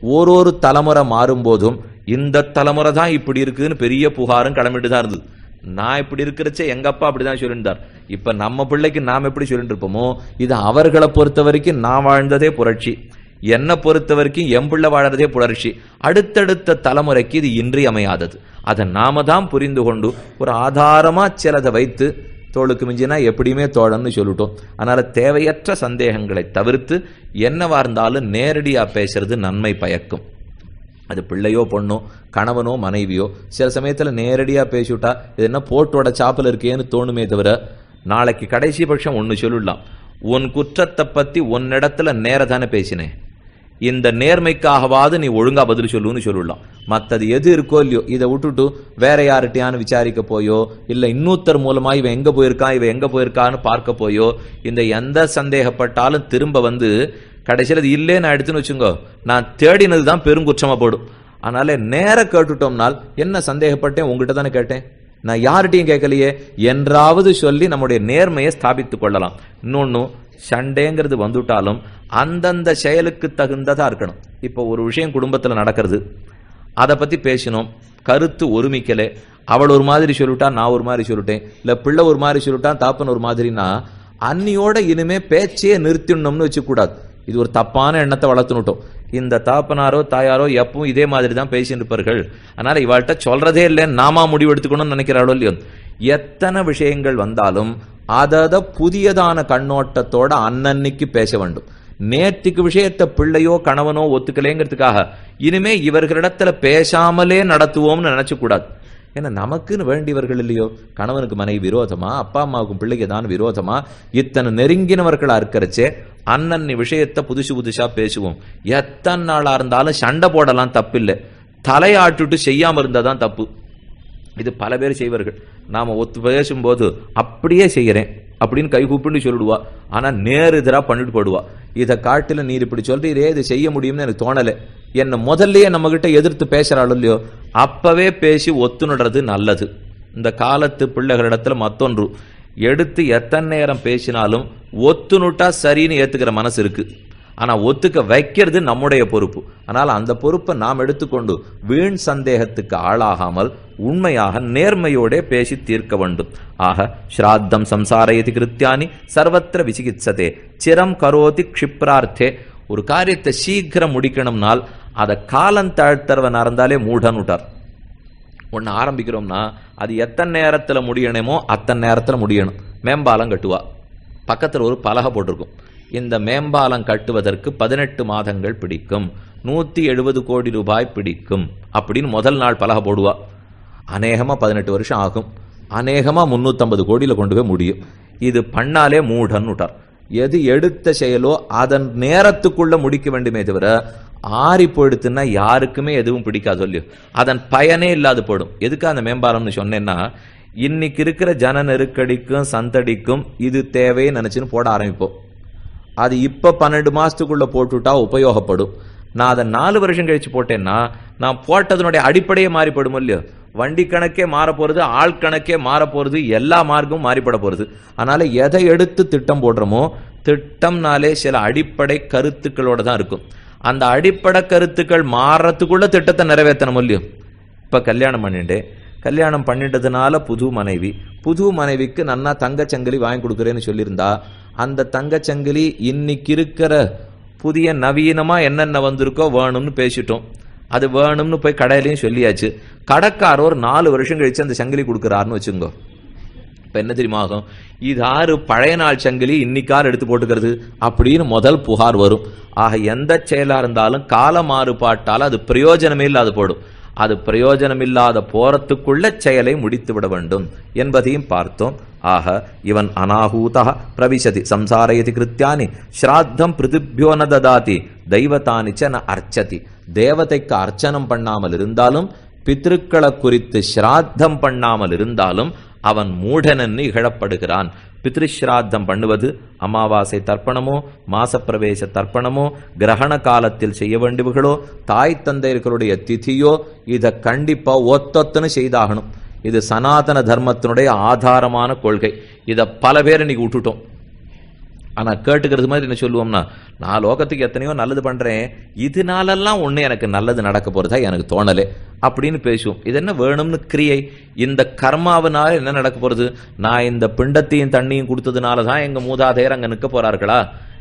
ஒரு ஒரு தலைமுறை மாறும்போதும் இந்த தலைமுறை தான் இப்படி இருக்குதுன்னு பெரிய புகாரும் கிளம்பிட்டு தான் இருந்தது. நான் இப்படி இருக்கிறச்சே எங்க அப்பா அப்படிதான் சொல்லியிருந்தார். இப்ப நம்ம பிள்ளைக்கு நாம் எப்படி சொல்லிட்டு இருப்போமோ இது அவர்களை பொறுத்த வரைக்கும் நான் வாழ்ந்ததே புரட்சி. என்னை பொறுத்த வரைக்கும் என் பிள்ளை வாழறதே புரட்சி. அடுத்தடுத்த தலைமுறைக்கு இது இன்றியமையாதது. அதை நாம தான் புரிந்து கொண்டு ஒரு ஆதாரமா சிலதை வைத்து தோளுக்கு மிஞ்சினா எப்படியுமே தோழன்னு சொல்லிட்டோம். அதனால தேவையற்ற சந்தேகங்களை தவிர்த்து என்னவா இருந்தாலும் நேரடியாக பேசுறது நன்மை பயக்கும். அது பிள்ளையோ பொண்ணோ கணவனோ மனைவியோ சில சமயத்தில் நேரடியாக பேசிவிட்டா இது என்ன போட்டோட சாப்பில் இருக்கேன்னு தோணுமே தவிர நாளைக்கு கடைசி பட்சம் ஒன்று சொல்லிடலாம். உன் குற்றத்தை பற்றி உன்னிடத்துல நேர தானே பேசினேன். இந்த நேர்மைக்காகவாது நீ ஒழுங்கா பதில் சொல்லுன்னு சொல்லலாம். மற்றது எது இருக்கோ இல்லையோ இதை விட்டுட்டு வேற யார்கிட்டயான்னு விசாரிக்க போயோ இல்ல இன்னொருத்தர் மூலமா இவன் எங்க போயிருக்கான் இவன் எங்க போயிருக்கான்னு பார்க்க போயோ இந்த எந்த சந்தேகப்பட்டாலும் திரும்ப வந்து கடைசியில் அது இல்லே நான் எடுத்துன்னு வச்சுங்கோ நான் தேடினது தான் பெருங்குற்றமா போடும். அதனால நேர கேட்டுட்டோம்னால் என்ன சந்தேகப்பட்டேன் உங்ககிட்ட தானே கேட்டேன்? நான் யார்கிட்டையும் கேட்கலையே? என்றாவது சொல்லி நம்முடைய நேர்மையை ஸ்தாபித்துக் கொள்ளலாம். இன்னொன்னு சண்டேங்கிறது வந்துட்டாலும் அந்தந்த செயலுக்கு தகுந்ததா இருக்கணும். இப்போ ஒரு விஷயம் குடும்பத்தில் நடக்கிறது. அதை பத்தி பேசினோம். கருத்து ஒருமிக்கலே. அவள் ஒரு மாதிரி சொல்லிட்டா நான் ஒரு மாதிரி சொல்லிட்டேன். இல்லை பிள்ளை ஒரு மாதிரி சொல்லிட்டான் தாப்பன் ஒரு மாதிரினா அன்னியோட இனிமே பேச்சையே நிறுத்திடணும்னு வச்சுக்கூடாது. இது ஒரு தப்பான எண்ணத்தை வளர்த்துனுட்டோம் இந்த தாப்பனாரோ தாயாரோ எப்பவும் இதே மாதிரி தான் பேசிட்டு இருப்பார்கள். அதனால இவாள்கிட்ட சொல்றதே இல்லைன்னு நாமா முடிவு எடுத்துக்கணும்னு நினைக்கிறாளோ இல்லையோ? எத்தனை விஷயங்கள் வந்தாலும் அதத புதியதான கண்ணோட்டத்தோட அன்னன்னைக்கு பேச வேண்டும். நேற்றுக்கு விஷயத்தை பிள்ளையோ கணவனோ ஒத்துக்கலைங்கிறதுக்காக இனிமே இவர்களிடத்துல பேசாமலே நடத்துவோம்னு நினைச்சு கூடாது ஏன்னா நமக்குன்னு வேண்டியவர்கள் இல்லையோ? கணவனுக்கு மனைவி விரோதமா? அப்பா அம்மாவுக்கும் பிள்ளைக்கு தான் விரோதமா? இத்தனை நெருங்கினவர்களா இருக்கிறச்சே அண்ணன் விஷயத்தை புதுசு புதுசா பேசுவோம். எத்தனை நாளா இருந்தாலும் சண்டை போடலாம் தப்பில்லை. தலையாட்டுட்டு செய்யாம இருந்தாதான் தப்பு. இது பல பேர் செய்வார்கள். நாம ஒத்து பேசும்போது அப்படியே செய்கிறேன் அப்படின்னு கை கூப்பிட்டு சொல்லிடுவா. ஆனா நேர் எதிராக பண்ணிட்டு போடுவா இதை காட்டில் நீர் இப்படி சொல்றீரே இது செய்ய முடியும்னு எனக்கு தோணலை. என்ன முதல்லயே நம்ம கிட்ட எதிர்த்து பேசுறாள் இல்லையோ அப்பவே பேசி ஒத்துணுடுறது நல்லது. இந்த காலத்து பிள்ளைகளிடத்துல மத்தொன்று எடுத்து எத்தனை நேரம் பேசினாலும் ஒத்துணுட்டா சரின்னு ஏத்துக்கிற மனசு இருக்கு. ஆனா ஒத்துக்க வைக்கிறது நம்முடைய பொறுப்பு. ஆனால் அந்த பொறுப்பை நாம் எடுத்துக்கொண்டு வீண் சந்தேகத்துக்கு ஆளாகாமல் உண்மையாக நேர்மையோட பேசி தீர்க்க வேண்டும். ஆக ஸ்ராத்தம் சம்சாரயதி கிருத்தியானி சர்வத்திர விசிகிச்சதே சிரம் கரோதி க்ஷிப்ரார்த்தே. ஒரு காரியத்தை சீக்கிரம் முடிக்கணும்னால் அதை காலம் தாழ்த்தறவனா இருந்தாலே மூடன் ஒன்று ஆரம்பிக்கிறோம்னா அது எத்தனை நேரத்தில் முடியணுமோ அத்தனை நேரத்தில் முடியணும். மேம்பாலம் கட்டுவா. பக்கத்தில் ஒரு பலகை போட்டிருக்கும். இந்த மேம்பாலம் கட்டுவதற்கு பதினெட்டு மாதங்கள் பிடிக்கும். நூற்றி எழுபது கோடி ரூபாய் பிடிக்கும் அப்படின்னு முதல் நாள் பலகை போடுவா. அநேகமாக பதினெட்டு வருஷம் ஆகும். அநேகமாக முந்நூற்றம்பது கோடியில் கொண்டு போய் முடியும். இது பண்ணாலே மூடன் விட்டார். எது எடுத்த செயலோ அதன் நேரத்துக்குள்ளே முடிக்க வேண்டுமே தவிர ஆறி போயிடுத்துன்னா யாருக்குமே எதுவும் பிடிக்காது இல்லையோ அதன் பயனே இல்லாது போடும் எதுக்கு அந்த மேம்பாலம்னு சொன்னேன்னா இன்னைக்கு இருக்கிற ஜன நெருக்கடிக்கும் சந்தடிக்கும் இது தேவைன்னு நினைச்சுன்னு போட ஆரம்பிப்போம். அது இப்போ பன்னெண்டு மாதத்துக்குள்ளே போட்டுவிட்டா உபயோகப்படும். நான் அதை நாலு வருஷம் கழித்து போட்டேன்னா நான் போட்டதனுடைய அடிப்படையே மாறிப்படும் இல்லையோ? வண்டி கணக்கே மாற போகிறது ஆள் கணக்கே மாற போகிறது எல்லா மார்க்கும் மாறிப்பட போகிறது அதனால் எதை எடுத்து திட்டம் போடுறோமோ திட்டம்னாலே சில அடிப்படை கருத்துக்களோட தான் இருக்கும். அந்த அடிப்படை கருத்துக்கள் மாறுறதுக்குள்ள திட்டத்தை நிறைவேற்றணும் இல்லையோ? இப்போ கல்யாணம் பண்ணிட்டு கல்யாணம் பண்ணிட்டதுனால புது மனைவி. புது மனைவிக்கு நன்னா தங்கச்சங்கிலி வாங்கி கொடுக்குறேன்னு சொல்லியிருந்தா அந்த தங்கச்சங்கிலி இன்னைக்கு இருக்கிற புதிய நவீனமாக என்னென்ன வந்திருக்கோ வேணும்னு பேசிட்டோம். அது வேணும்னு போய் கடையிலையும் சொல்லியாச்சு. கடைக்காரர் ஒரு நாலு வருஷம் கழிச்சு அந்த சங்கிலி கொடுக்குறாருன்னு வச்சுங்கோ. இப்போ என்ன தெரியுமா ஆகும்? இது ஆறு பழைய நாள் சங்கிலி இன்னைக்கார் எடுத்து போட்டுக்கிறது அப்படின்னு முதல் புகார் வரும். ஆக எந்த செயலாக இருந்தாலும் கால மாறுபாட்டால் அது பிரயோஜனமே இல்லாது போடும். அது பிரயோஜனம் இல்லாத போறத்துக்குள்ள செயலை முடித்து விட வேண்டும் என்பதையும் பார்த்தோம். ஆக இவன் அனாகூதா பிரவிசதி சம்சாரயதி கிருத்தியானி ஸ்ராத்தம் பிருதிபியோ ந ததாதி தெய்வத்தானிச்ச ச ந அர்ச்சதி. தேவதைக்கு அர்ச்சனம் பண்ணாமல் இருந்தாலும் பித்திருக்களை குறித்து ஸ்ராத்தம் பண்ணாமல் இருந்தாலும் அவன் மூடனன்னு இகழப்படுகிறான். பித்ருஸ்ராத்தம் பண்ணுவது அமாவாசை தர்ப்பணமோ மாசப்பிரவேச தர்ப்பணமோ கிரகண காலத்தில் செய்ய வேண்டியவர்களோ தாய் தந்தையர்களுடைய திதியோ இதை கண்டிப்பாக ஒத்தொத்தனு செய்தாகணும். இது சனாதன தர்மத்தினுடைய ஆதாரமான கொள்கை. இதை பல பேர் இன்னைக்கு விட்டுட்டோம். ஆனால் கேட்டுக்கிறது மாதிரி என்ன சொல்லுவோம்னா நான் லோகத்துக்கு எத்தனையோ நல்லது பண்ணுறேன் இதனாலெல்லாம் ஒன்று எனக்கு நல்லது நடக்க போகிறதா எனக்கு தோணலே. அப்படின்னு பேசுவோம். இது என்ன வேணும்னு கிரியை? இந்த கர்மாவனால என்ன நடக்க போகிறது நான் இந்த பிண்டத்தையும் தண்ணியும் கொடுத்ததுனால தான் எங்கள் மூதாதையர் அங்கே நிற்க போகிறார்களா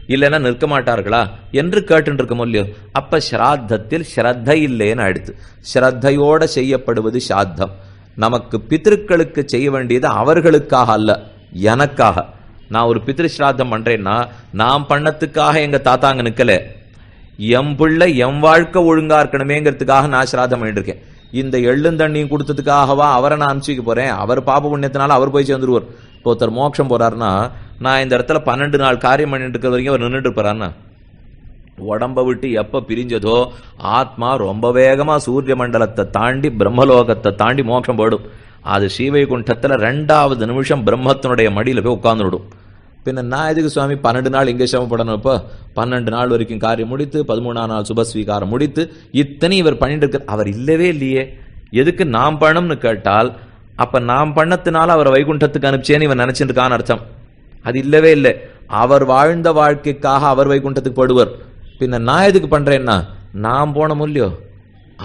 இல்லைன்னா நிற்க மாட்டார்களா? என்று கேட்டுருக்கோம் இல்லையோ? அப்போ ஸ்ராத்தத்தில் ஸ்ரத்தை இல்லைன்னு அடுத்து. ஸ்ரத்தையோடு செய்யப்படுவது சாத்தம். நமக்கு பித்திருக்களுக்கு செய்ய வேண்டியது அவர்களுக்காக அல்ல எனக்காக. நான் ஒரு பித்ரு ஸ்ராத்தம் பண்றேன்னா நான் பண்ணத்துக்காக எங்க தாத்தா அங்க நிக்கல. எம் பிள்ளை எம் வாழ்க்கை ஒழுங்கா இருக்கணுமேங்கிறதுக்காக நான் சிராதம் பண்ணிட்டு இந்த எள்ளுந்தண்ணியும் கொடுத்ததுக்காகவா அவரை நான் அனுப்பிச்சு போறேன்? அவர் பாப புண்ணியத்தினால அவர் போய் சேர்ந்துருவார். இப்போ ஒருத்தர் மோட்சம் போறாருன்னா நான் இந்த இடத்துல பன்னெண்டு நாள் காரியம் பண்ணிட்டு இருக்கிற வரைக்கும் அவர் நின்றுட்டு இருப்பாருன்னா உடம்ப விட்டு எப்ப பிரிஞ்சதோ ஆத்மா ரொம்ப வேகமா சூரிய மண்டலத்தை தாண்டி பிரம்மலோகத்தை தாண்டி மோட்சம் போடும் அது ஸ்ரீவைகுண்டத்தில் ரெண்டாவது நிமிஷம் பிரம்மத்தினுடைய மடியில் போய் உட்காந்துடும் பின்ன நான் எதுக்கு சுவாமி பன்னெண்டு நாள் இங்கே சிரமப்படணும் இப்போ பன்னெண்டு நாள் வரைக்கும் காரியம் முடித்து பதிமூணாம் நாள் சுபஸ்வீகாரம் முடித்து இத்தனை இவர் பண்ணிட்டு இருக்க அவர் இல்லவே இல்லையே. எதுக்கு நாம் பண்ணணும்னு கேட்டால் அப்போ நாம் பண்ணத்தினால அவர் வைகுண்டத்துக்கு அனுப்பிச்சேன்னு இவன் நினச்சிருக்கான்னு அர்த்தம். அது இல்லவே இல்லை. அவர் வாழ்ந்த வாழ்க்கைக்காக அவர் வைகுண்டத்துக்கு போடுவர். பின்ன நான் எதுக்கு பண்ணுறேன்னா நான் போன முடியோ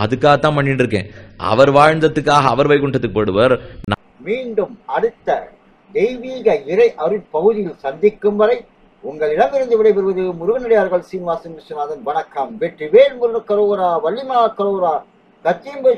அதுக்காகத்தான் பண்ணிட்டு இருக்கேன் அவர் வாழ்ந்ததுக்காக அவர் வைகுண்டத்துக்கு போடுவர். மீண்டும் அடுத்த தெய்வீக இறை அருட்பகுதியில் சந்திக்கும் வரை உங்களிடமிருந்து விடைபெறுவது முருகனடியார்கள் சீனிவாசன் விஸ்வநாதன். வணக்கம். வெற்றி வேல் முருகன் கரோரா வள்ளிமா கரோரா கச்சியம்பை